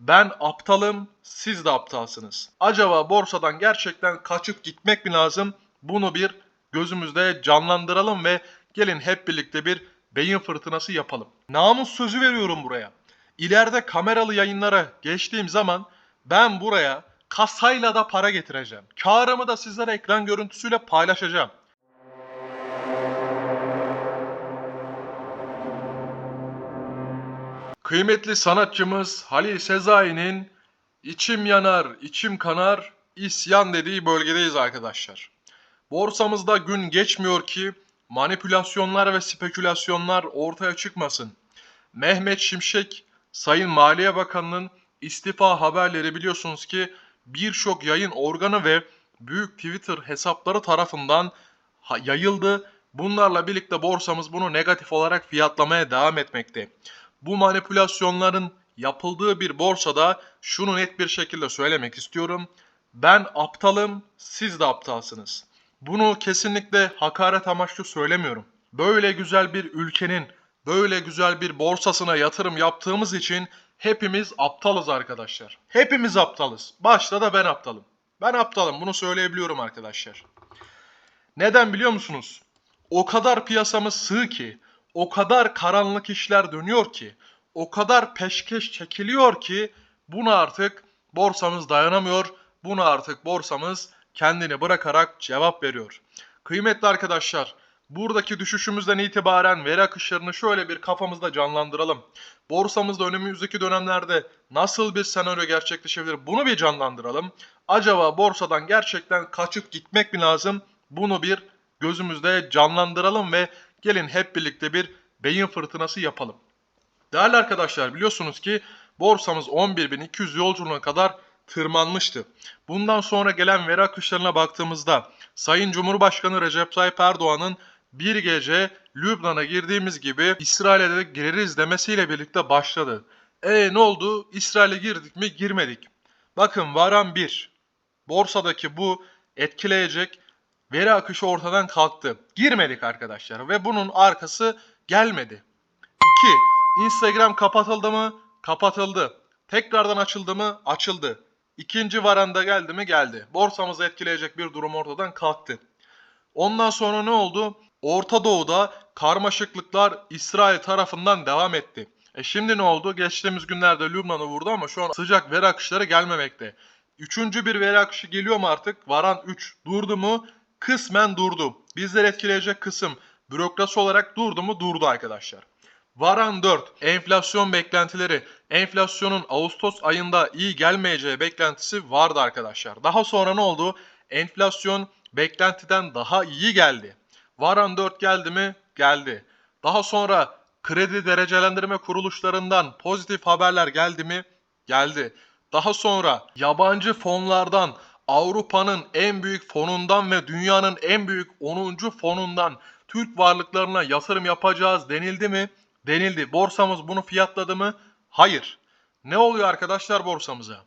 Ben aptalım, siz de aptalsınız. Acaba borsadan gerçekten kaçıp gitmek mi lazım? Bunu bir gözümüzde canlandıralım ve gelin hep birlikte bir beyin fırtınası yapalım. Namus sözü veriyorum buraya. İleride kameralı yayınlara geçtiğim zaman ben buraya kasayla da para getireceğim. Karımı da sizlere ekran görüntüsüyle paylaşacağım. Kıymetli sanatçımız Halil Sezai'nin içim yanar, içim kanar, isyan dediği bölgedeyiz arkadaşlar. Borsamızda gün geçmiyor ki manipülasyonlar ve spekülasyonlar ortaya çıkmasın. Mehmet Şimşek, Sayın Maliye Bakanı'nın istifa haberleri biliyorsunuz ki birçok yayın organı ve büyük Twitter hesapları tarafından yayıldı. Bunlarla birlikte borsamız bunu negatif olarak fiyatlamaya devam etmekte. Bu manipülasyonların yapıldığı bir borsada şunu net bir şekilde söylemek istiyorum. Ben aptalım, siz de aptalsınız. Bunu kesinlikle hakaret amaçlı söylemiyorum. Böyle güzel bir ülkenin, böyle güzel bir borsasına yatırım yaptığımız için hepimiz aptalız arkadaşlar. Hepimiz aptalız. Başta da ben aptalım. Ben aptalım bunu söyleyebiliyorum arkadaşlar. Neden biliyor musunuz? O kadar piyasamız sığ ki, o kadar karanlık işler dönüyor ki, o kadar peşkeş çekiliyor ki buna artık borsamız dayanamıyor. Buna artık borsamız kendini bırakarak cevap veriyor. Kıymetli arkadaşlar, buradaki düşüşümüzden itibaren veri akışlarını şöyle bir kafamızda canlandıralım. Borsamızda önümüzdeki dönemlerde nasıl bir senaryo gerçekleşebilir bunu bir canlandıralım. Acaba borsadan gerçekten kaçıp gitmek mi lazım? Bunu bir gözümüzde canlandıralım ve gelin hep birlikte bir beyin fırtınası yapalım. Değerli arkadaşlar biliyorsunuz ki borsamız 11.200 yolculuğuna kadar tırmanmıştı. Bundan sonra gelen veri akışlarına baktığımızda Sayın Cumhurbaşkanı Recep Tayyip Erdoğan'ın bir gece Lübnan'a girdiğimiz gibi İsrail'e de gireriz demesiyle birlikte başladı. E ne oldu? İsrail'e girdik mi? Girmedik. Bakın varan 1. Borsadaki bu etkileyecek veri akışı ortadan kalktı. Girmedik arkadaşlar ve bunun arkası gelmedi. 2. Instagram kapatıldı mı? Kapatıldı. Tekrardan açıldı mı? Açıldı. İkinci varanda geldi mi? Geldi. Borsamızı etkileyecek bir durum ortadan kalktı. Ondan sonra ne oldu? Orta Doğu'da karmaşıklıklar İsrail tarafından devam etti. E şimdi ne oldu? Geçtiğimiz günlerde Lübnan'ı vurdu ama şu an sıcak veri akışları gelmemekte. Üçüncü bir veri akışı geliyor mu artık? Varan 3 durdu mu? Kısmen durdu. Bizleri etkileyecek kısım bürokrasi olarak durdu mu? Durdu arkadaşlar. Varan 4. Enflasyon beklentileri. Enflasyonun Ağustos ayında iyi gelmeyeceği beklentisi vardı arkadaşlar. Daha sonra ne oldu? Enflasyon beklentiden daha iyi geldi. Varan 4 geldi mi? Geldi. Daha sonra kredi derecelendirme kuruluşlarından pozitif haberler geldi mi? Geldi. Daha sonra yabancı fonlardan Avrupa'nın en büyük fonundan ve dünyanın en büyük 10. fonundan Türk varlıklarına yatırım yapacağız denildi mi? Denildi. Borsamız bunu fiyatladı mı? Hayır. Ne oluyor arkadaşlar borsamıza?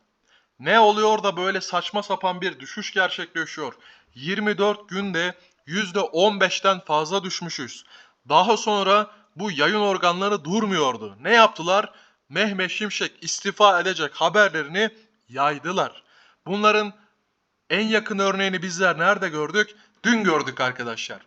Ne oluyor da böyle saçma sapan bir düşüş gerçekleşiyor? 24 günde %15'ten fazla düşmüşüz. Daha sonra bu yayın organları durmuyordu. Ne yaptılar? Mehmet Şimşek istifa edecek haberlerini yaydılar. Bunların en yakın örneğini bizler nerede gördük? Dün gördük arkadaşlar.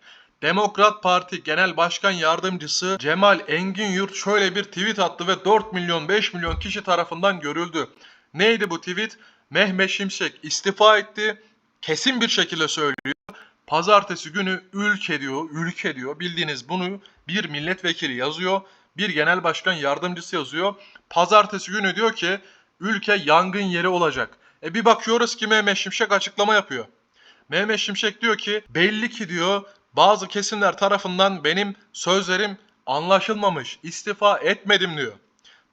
Demokrat Parti Genel Başkan Yardımcısı Cemal Engin Yurt şöyle bir tweet attı ve 4 milyon 5 milyon kişi tarafından görüldü. Neydi bu tweet? Mehmet Şimşek istifa etti. Kesin bir şekilde söylüyor. Pazartesi günü ülke diyor, ülke diyor. Bildiğiniz bunu bir milletvekili yazıyor. Bir genel başkan yardımcısı yazıyor. Pazartesi günü diyor ki ülke yangın yeri olacak. E bir bakıyoruz ki Mehmet Şimşek açıklama yapıyor. Mehmet Şimşek diyor ki belli ki diyor bazı kesimler tarafından benim sözlerim anlaşılmamış, istifa etmedim diyor.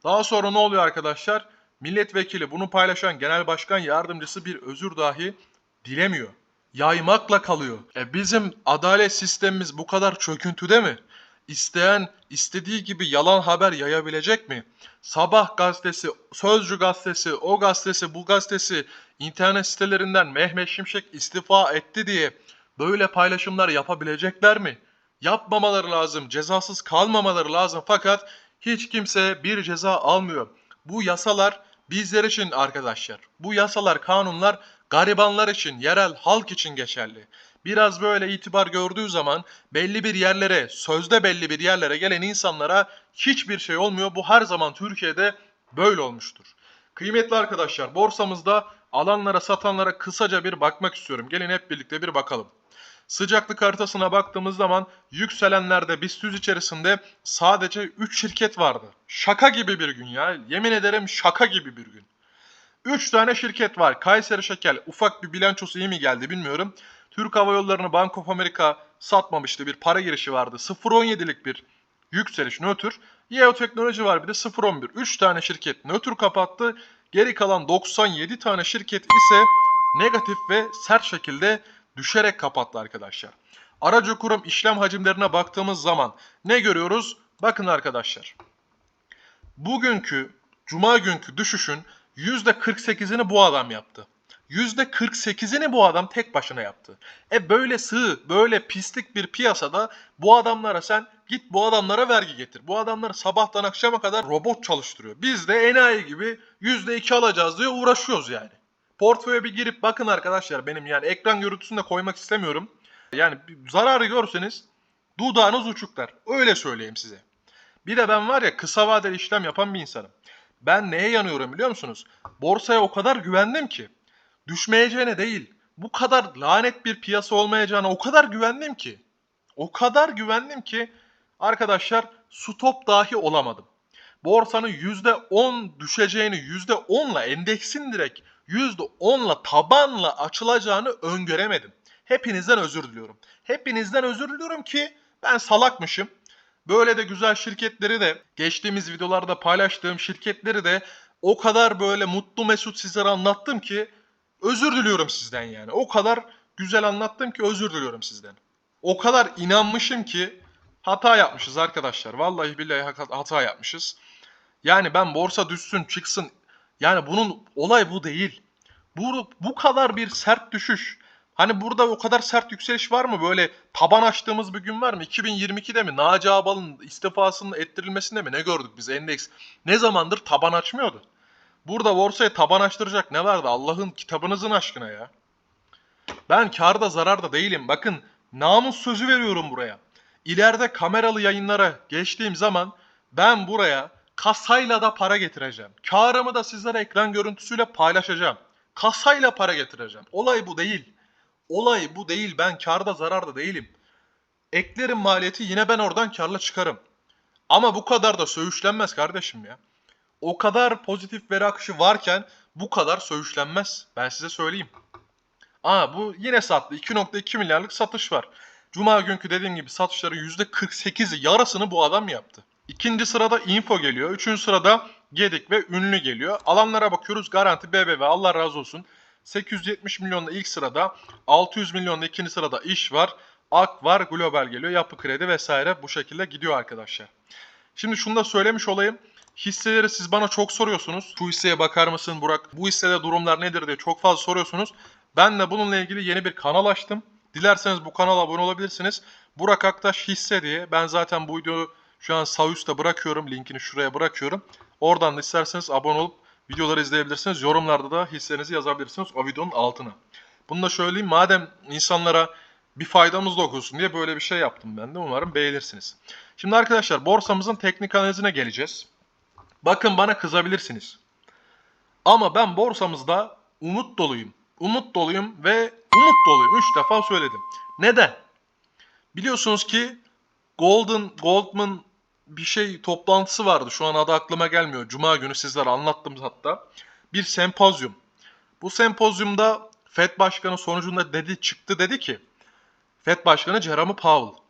Daha sonra ne oluyor arkadaşlar? Milletvekili bunu paylaşan genel başkan yardımcısı bir özür dahi dilemiyor. Yaymakla kalıyor. E bizim adalet sistemimiz bu kadar çöküntüde mi? İsteyen istediği gibi yalan haber yayabilecek mi? Sabah gazetesi, Sözcü gazetesi, o gazetesi, bu gazetesi internet sitelerinden Mehmet Şimşek istifa etti diye böyle paylaşımlar yapabilecekler mi? Yapmamaları lazım, cezasız kalmamaları lazım fakat hiç kimse bir ceza almıyor. Bu yasalar bizler için arkadaşlar. Bu yasalar, kanunlar garibanlar için, yerel halk için geçerli. Biraz böyle itibar gördüğü zaman belli bir yerlere, sözde belli bir yerlere gelen insanlara hiçbir şey olmuyor. Bu her zaman Türkiye'de böyle olmuştur. Kıymetli arkadaşlar, borsamızda alanlara, satanlara kısaca bir bakmak istiyorum. Gelin hep birlikte bir bakalım. Sıcaklık haritasına baktığımız zaman yükselenlerde BIST 100 içerisinde sadece 3 şirket vardı. Şaka gibi bir gün ya. Yemin ederim şaka gibi bir gün. 3 tane şirket var. Kayseri Şekel ufak bir bilançosu iyi mi geldi bilmiyorum. Türk Hava Yolları'nı Bank of America satmamıştı. Bir para girişi vardı. 0.17'lik bir yükseliş nötr. Yeo Teknoloji var bir de 0.11. 3 tane şirket nötr kapattı. Geri kalan 97 tane şirket ise negatif ve sert şekilde düşerek kapattı arkadaşlar. Aracı kurum işlem hacimlerine baktığımız zaman ne görüyoruz? Bakın arkadaşlar. Bugünkü cuma günkü düşüşün %48'ini bu adam yaptı. %48'ini bu adam tek başına yaptı. E böyle sığ, böyle pislik bir piyasada bu adamlara sen git bu adamlara vergi getir. Bu adamları sabahtan akşama kadar robot çalıştırıyor. Biz de enayi gibi %2 alacağız diye uğraşıyoruz yani. Portföye bir girip bakın arkadaşlar benim yani ekran görüntüsünü de koymak istemiyorum. Yani zararı görseniz dudağınız uçuklar. Öyle söyleyeyim size. Bir de ben var ya kısa vadeli işlem yapan bir insanım. Ben neye yanıyorum biliyor musunuz? Borsaya o kadar güvendim ki. Düşmeyeceğine değil. Bu kadar lanet bir piyasa olmayacağına o kadar güvendim ki. O kadar güvendim ki arkadaşlar stop dahi olamadım. Borsanın %10 düşeceğini %10'la endeksin direkt %10'la tabanla açılacağını öngöremedim. Hepinizden özür diliyorum. Hepinizden özür diliyorum ki ben salakmışım. Böyle de güzel şirketleri de geçtiğimiz videolarda paylaştığım şirketleri de o kadar böyle mutlu mesut sizlere anlattım ki özür diliyorum sizden yani. O kadar güzel anlattım ki özür diliyorum sizden. O kadar inanmışım ki hata yapmışız arkadaşlar. Vallahi billahi hata yapmışız. Yani ben borsa düşsün çıksın. Yani bunun olay bu değil. Bu, bu kadar bir sert düşüş. Hani burada o kadar sert yükseliş var mı? Böyle taban açtığımız bir gün var mı? 2022'de mi? Naci Ağbal'ın istifasının ettirilmesinde mi? Ne gördük biz endeks? Ne zamandır taban açmıyordu? Burada borsaya taban açtıracak ne vardı? Allah'ın kitabınızın aşkına ya. Ben karda zararda değilim. Bakın namus sözü veriyorum buraya. İleride kameralı yayınlara geçtiğim zaman ben buraya kasayla da para getireceğim. Karımı da sizlere ekran görüntüsüyle paylaşacağım. Kasayla para getireceğim. Olay bu değil. Olay bu değil. Ben karda zararda değilim. Eklerim maliyeti yine ben oradan karla çıkarım. Ama bu kadar da söğüşlenmez kardeşim ya. O kadar pozitif veri akışı varken bu kadar söğüşlenmez. Ben size söyleyeyim. Aa bu yine sattı. 2.2 milyarlık satış var. Cuma günkü dediğim gibi satışları %48'i yarısını bu adam yaptı. İkinci sırada Info geliyor. Üçüncü sırada Gedik ve Ünlü geliyor. Alanlara bakıyoruz. Garanti BBV Allah razı olsun. 870 milyonla ilk sırada. 600 milyonla ikinci sırada iş var. Ak var, Global geliyor. Yapı kredi vesaire bu şekilde gidiyor arkadaşlar. Şimdi şunu da söylemiş olayım. Hisseleri siz bana çok soruyorsunuz. Şu hisseye bakar mısın Burak? Bu hissede durumlar nedir diye çok fazla soruyorsunuz. Ben de bununla ilgili yeni bir kanal açtım. Dilerseniz bu kanala abone olabilirsiniz. Burak Aktaş hisse diye. Ben zaten bu videoyu şu an sağ üstte bırakıyorum. Linkini şuraya bırakıyorum. Oradan da isterseniz abone olup videoları izleyebilirsiniz. Yorumlarda da hissenizi yazabilirsiniz o videonun altına. Bunu da söyleyeyim. Madem insanlara bir faydamız dokunsun diye böyle bir şey yaptım ben de. Umarım beğenirsiniz. Şimdi arkadaşlar borsamızın teknik analizine geleceğiz. Bakın bana kızabilirsiniz. Ama ben borsamızda umut doluyum. Umut doluyum ve umut doluyum. Üç defa söyledim. Neden? Biliyorsunuz ki Golden Goldman bir şey toplantısı vardı. Şu an adı aklıma gelmiyor. Cuma günü sizlere anlattım hatta. Bir sempozyum. Bu sempozyumda FED Başkanı sonucunda dedi çıktı dedi ki FED Başkanı Jerome Powell.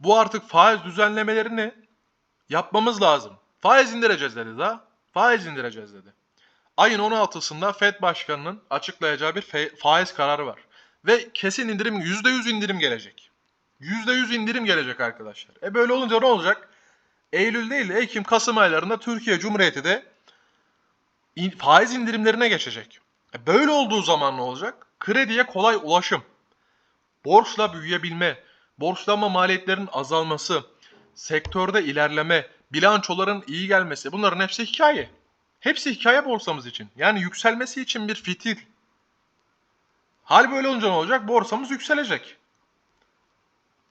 Bu artık faiz düzenlemelerini yapmamız lazım. Faiz indireceğiz dedi da. Faiz indireceğiz dedi. Ayın 16'sında FED Başkanı'nın açıklayacağı bir faiz kararı var. Ve kesin indirim %100 indirim gelecek. %100 indirim gelecek arkadaşlar. E böyle olunca ne olacak? Eylül değil de Ekim, Kasım aylarında Türkiye Cumhuriyeti de in- faiz indirimlerine geçecek. E böyle olduğu zaman ne olacak? Krediye kolay ulaşım, borçla büyüyebilme, borçlanma maliyetlerinin azalması, sektörde ilerleme, bilançoların iyi gelmesi bunların hepsi hikaye. Hepsi hikaye borsamız için. Yani yükselmesi için bir fitil. Hal böyle olunca ne olacak? Borsamız yükselecek.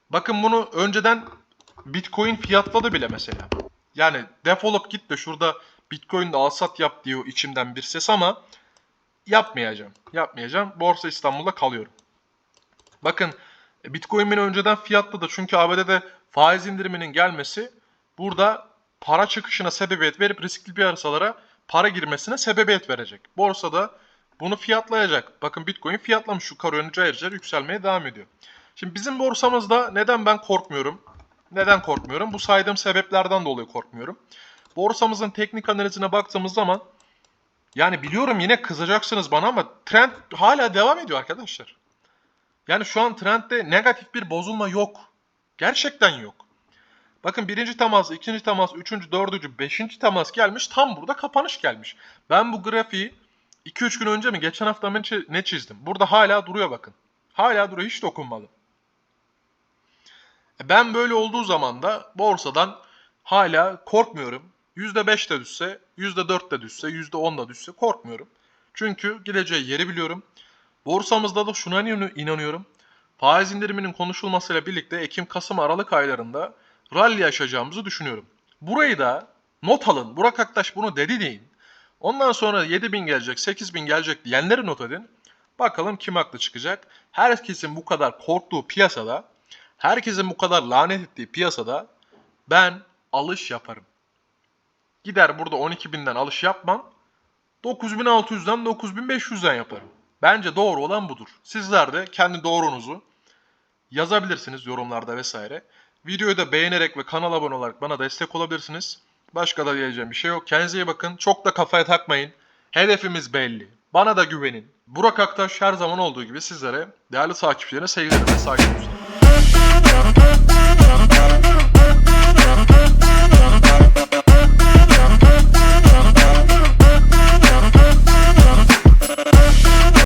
Bakın bunu önceden Bitcoin fiyatladı bile mesela. Yani defolup git de şurada Bitcoin'de al sat yap diyor içimden bir ses ama yapmayacağım. Yapmayacağım. Borsa İstanbul'da kalıyorum. Bakın Bitcoin beni önceden fiyatladı. Çünkü ABD'de faiz indiriminin gelmesi burada para çıkışına sebebiyet verip riskli piyasalara para girmesine sebebiyet verecek. Borsada bunu fiyatlayacak. Bakın Bitcoin fiyatlamış yukarı yönlü cayır cayır yükselmeye devam ediyor. Şimdi bizim borsamızda neden ben korkmuyorum? Neden korkmuyorum? Bu saydığım sebeplerden dolayı korkmuyorum. Borsamızın teknik analizine baktığımız zaman yani biliyorum yine kızacaksınız bana ama trend hala devam ediyor arkadaşlar. Yani şu an trendde negatif bir bozulma yok. Gerçekten yok. Bakın birinci temas, ikinci temas, üçüncü, dördüncü, beşinci temas gelmiş. Tam burada kapanış gelmiş. Ben bu grafiği 2-3 gün önce mi geçen hafta mı ne çizdim? Burada hala duruyor bakın. Hala duruyor hiç dokunmadı. E Ben böyle olduğu zaman da borsadan hala korkmuyorum. %5 de düşse, %4 de düşse, %10 da düşse korkmuyorum. Çünkü gideceği yeri biliyorum. Borsamızda da şuna inan- inanıyorum. Faiz indiriminin konuşulmasıyla birlikte Ekim, Kasım, Aralık aylarında rally yaşayacağımızı düşünüyorum. Burayı da not alın. Burak Aktaş bunu dedi deyin. Ondan sonra 7000 gelecek, 8000 gelecek diyenleri not edin. Bakalım kim haklı çıkacak. Herkesin bu kadar korktuğu piyasada, herkesin bu kadar lanet ettiği piyasada ben alış yaparım. Gider burada 12.000'den alış yapmam. 9600'den 9500'den yaparım. Bence doğru olan budur. Sizler de kendi doğrunuzu yazabilirsiniz yorumlarda vesaire. Videoyu da beğenerek ve kanala abone olarak bana destek olabilirsiniz. Başka da diyeceğim bir şey yok. Kendinize iyi bakın. Çok da kafaya takmayın. Hedefimiz belli. Bana da güvenin. Burak Aktaş her zaman olduğu gibi sizlere değerli takipçilerine sevgilerimi saygılarımı.